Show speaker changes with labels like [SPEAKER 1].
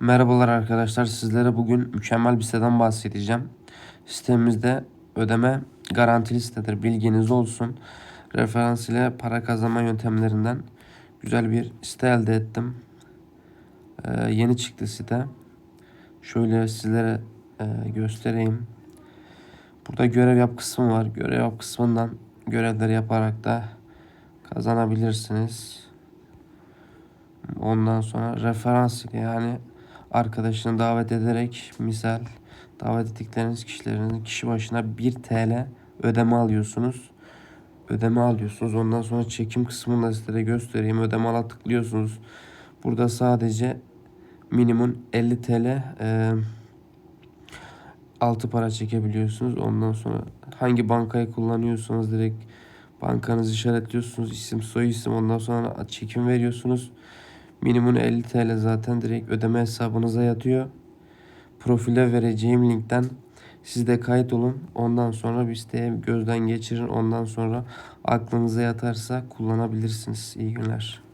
[SPEAKER 1] Merhabalar arkadaşlar. Sizlere bugün mükemmel bir siteden bahsedeceğim. Sitemizde ödeme garantili sitedir. Bilginiz olsun. Referans ile para kazanma yöntemlerinden güzel bir site elde ettim. Ee, yeni çıktı site. Şöyle sizlere e, göstereyim. Burada görev yap kısmı var. Görev yap kısmından görevleri yaparak da kazanabilirsiniz. Ondan sonra referans ile yani arkadaşını davet ederek misal davet ettikleriniz kişilerin kişi başına 1 TL ödeme alıyorsunuz. Ödeme alıyorsunuz. Ondan sonra çekim kısmını da size göstereyim. Ödeme ala tıklıyorsunuz. Burada sadece minimum 50 TL e, altı para çekebiliyorsunuz. Ondan sonra hangi bankayı kullanıyorsanız direkt bankanızı işaretliyorsunuz. isim soy isim ondan sonra çekim veriyorsunuz. Minimum 50 TL zaten direkt ödeme hesabınıza yatıyor. Profile vereceğim linkten siz de kayıt olun. Ondan sonra bir siteye gözden geçirin. Ondan sonra aklınıza yatarsa kullanabilirsiniz. İyi günler.